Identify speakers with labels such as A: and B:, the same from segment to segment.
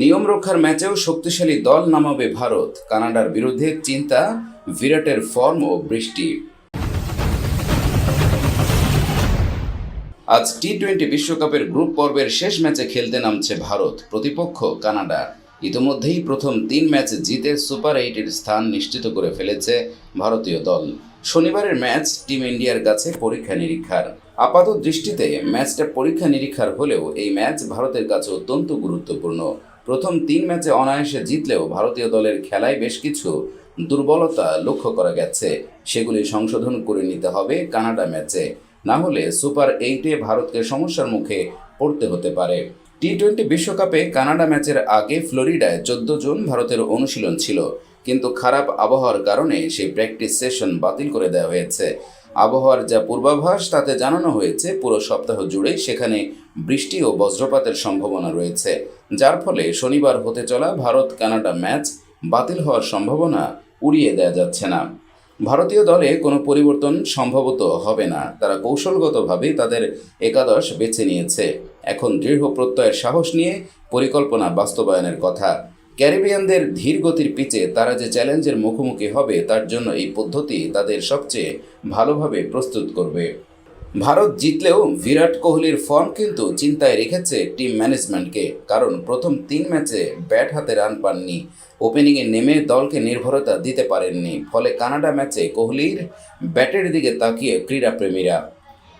A: নিয়ম রক্ষার ম্যাচেও শক্তিশালী দল নামাবে ভারত। কানাডার বিরুদ্ধে চিন্তা, বিরাটের ফর্ম ও বৃষ্টি। আজ টি টোয়েন্টি বিশ্বকাপের গ্রুপ পর্বের শেষ ম্যাচে খেলতে নামছে ভারত, প্রতিপক্ষ কানাডা। ইতোমধ্যেই প্রথম তিন ম্যাচ জিতে সুপার এইটের স্থান নিশ্চিত করে ফেলেছে ভারতীয় দল। শনিবারের ম্যাচ টিম ইন্ডিয়ার কাছে পরীক্ষা নিরীক্ষার। আপাত দৃষ্টিতে ম্যাচটা পরীক্ষা নিরীক্ষার হলেও এই ম্যাচ ভারতের কাছে অত্যন্ত গুরুত্বপূর্ণ। প্রথম তিন ম্যাচে অনায়াসে জিতলেও ভারতীয় দলের খেলায় বেশ কিছু দুর্বলতা লক্ষ্য করা গেছে। সেগুলি সংশোধন করে নিতে হবে কানাডা ম্যাচে। না হলে সুপার এইটে ভারতকে সমস্যার মুখে পড়তে হতে পারে। টি টোয়েন্টি বিশ্বকাপে কানাডা ম্যাচের আগে ফ্লোরিডায় চোদ্দ জুন ভারতের অনুশীলন ছিল। কিন্তু খারাপ আবহাওয়ার কারণে সেই প্র্যাকটিস সেশন বাতিল করে দেওয়া হয়েছে। আবহাওয়ার যা পূর্বাভাস, তাতে জানানো হয়েছে, পুরো সপ্তাহ জুড়ে সেখানে বৃষ্টি ও বজ্রপাতের সম্ভাবনা রয়েছে। যার ফলে শনিবার হতে চলা ভারত কানাডা ম্যাচ বাতিল হওয়ার সম্ভাবনা উড়িয়ে দেওয়া যাচ্ছে না। ভারতীয় দলে কোনো পরিবর্তন সম্ভবত হবে না। তারা কৌশলগতভাবে তাদের একাদশ বেছে নিয়েছে। এখন দৃঢ় প্রত্যয়ের সাহস নিয়ে পরিকল্পনা বাস্তবায়নের কথা ক্যারিবিয়ানদের ধীর গতির পিচে তারা যে চ্যালেঞ্জের মুখোমুখি হবে, তার জন্য এই পদ্ধতি তাদের সবচেয়ে ভালোভাবে প্রস্তুত করবে। ভারত জিতলেও বিরাট কোহলির ফর্ম কিন্তু চিন্তায় রেখেছে টিম ম্যানেজমেন্টকে, কারণ প্রথম তিন ম্যাচে ব্যাট হাতে রান পাননি। ওপেনিংয়ে নেমে দলকে নির্ভরতা দিতে পারেননি, ফলে কানাডা ম্যাচে কোহলির ব্যাটের দিকে তাকিয়ে ক্রীড়াপ্রেমীরা।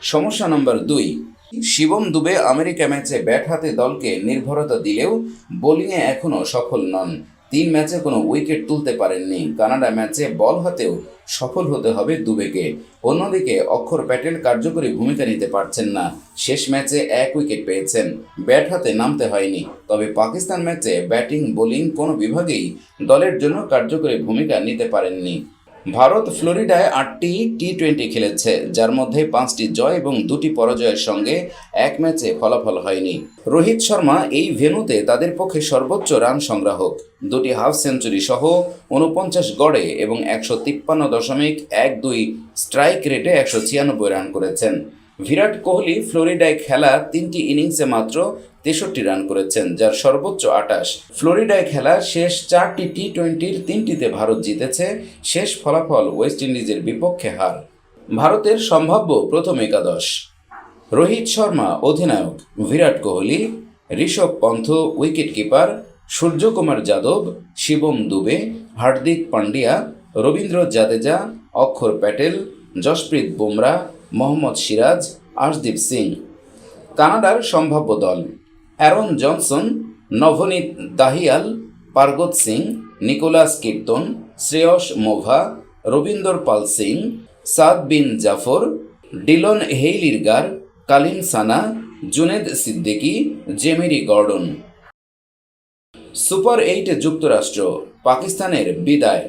A: সমস্যা নম্বর দুই শিবম দুবে আমেরিকা ম্যাচে ব্যাট হাতে দলকে নির্ভরতা দিলেও বোলিংয়ে এখনও সফল নন। তিন ম্যাচে কোনো উইকেট তুলতে পারেননি। কানাডা ম্যাচে বল হাতেও সফল হতে হবে দুবেকে। অন্যদিকে অক্ষর প্যাটেল কার্যকরী ভূমিকা নিতে পারছেন না। শেষ ম্যাচে এক উইকেট পেয়েছেন। ব্যাট হাতে নামতে হয়নি। তবে পাকিস্তান ম্যাচে ব্যাটিং, বোলিং কোনো বিভাগেই দলের জন্য কার্যকরী ভূমিকা নিতে পারেননি। ভারত ফ্লোরিডায় আটটি টি টোয়েন্টি খেলেছে, যার মধ্যে পাঁচটি জয় এবং দুটি পরাজয়ের সঙ্গে এক ম্যাচে ফলাফল হয়নি। রোহিত শর্মা এই ভেনুতে তাদের পক্ষে সর্বোচ্চ রান সংগ্রাহক। দুটি হাফ সেঞ্চুরি সহ উনপঞ্চাশ গড়ে এবং একশো তিপ্পান্ন দশমিক এক দুই স্ট্রাইক রেটে একশো ছিয়ানব্বই রান করেছেন। বিরাট কোহলি ফ্লোরিডায় খেলা তিনটি ইনিংসে মাত্র তেষট্টি রান করেছেন, যার সর্বোচ্চ আটাশ। ফ্লোরিডায় খেলা শেষ চারটি টি টোয়েন্টির তিনটিতে ভারত জিতেছে, শেষ ফলাফল ওয়েস্ট ইন্ডিজের বিপক্ষে হার। ভারতের সম্ভাব্য প্রথম একাদশ। রোহিত শর্মা, অধিনায়ক। Virat Kohli, Rishabh Pant, wicket keeper, Suryakumar Yadav, Shivam Dube, Hardik Pandya, Ravindra Jadeja, Axar Patel, Jasprit Bumrah Mohammad Siraj Arshdeep Singh. কানাডার সম্ভাব্য দল, Aaron Johnson, Navneet Dhaliwal, Pargat Singh, Nicholas Kirton, Shreyas Movva Ravinder Pal Singh, Saad Bin Zafar, Dillon Heyliger Kaleem Sana, Junaid Siddiqui, জেমেরি Gordon. Super এইটে যুক্তরাষ্ট্র, পাকিস্তানের বিদায়।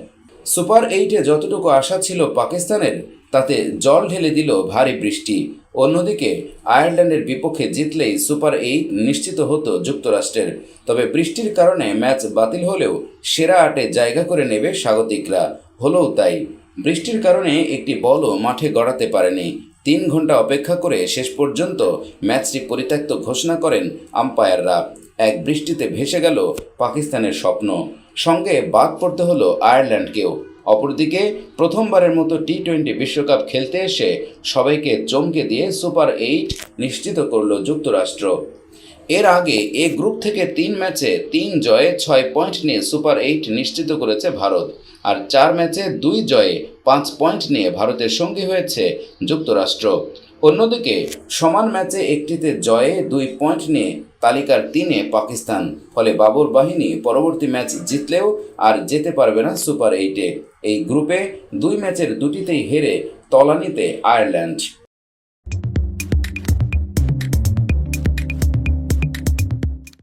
A: সুপার এইটে যতটুকু আশা ছিল পাকিস্তানের তাতে জল ঢেলে দিল ভারী বৃষ্টি। অন্যদিকে আয়ারল্যান্ডের বিপক্ষে জিতলেই সুপার এইট নিশ্চিত হতো যুক্তরাষ্ট্রের। তবে বৃষ্টির কারণে ম্যাচ বাতিল হলেও সেরা আটে জায়গা করে নেবে স্বাগতিকরা। হলেও তাই, বৃষ্টির কারণে একটি বলও মাঠে গড়াতে পারেনি। তিন ঘণ্টা অপেক্ষা করে শেষ পর্যন্ত ম্যাচটি পরিত্যক্ত ঘোষণা করেন আম্পায়াররা। এক বৃষ্টিতে ভেসে গেল পাকিস্তানের স্বপ্ন। সঙ্গে বাদ পড়তে হলো আয়ারল্যান্ডকেও। অপরদিকে প্রথমবারের মতো টি টোয়েন্টি বিশ্বকাপ খেলতে এসে সবাইকে চমকে দিয়ে সুপার এইট নিশ্চিত করল যুক্তরাষ্ট্র। এর আগে এ গ্রুপ থেকে তিন ম্যাচে তিন জয়ে ছয় পয়েন্ট নিয়ে সুপার এইট নিশ্চিত করেছে ভারত আর চার ম্যাচে দুই জয়ে পাঁচ পয়েন্ট নিয়ে ভারতের সঙ্গী হয়েছে যুক্তরাষ্ট্র। অন্যদিকে, সমান ম্যাচে একটিতে জয়ে দুই পয়েন্ট নিয়ে তালিকার তিনে পাকিস্তান। ফলে বাবর বাহিনী পরবর্তী ম্যাচ জিতলেও আর যেতে পারবে না সুপার এইটে। এই গ্রুপে দুই ম্যাচের দুটিতেই হেরে তলানিতে আয়ারল্যান্ড।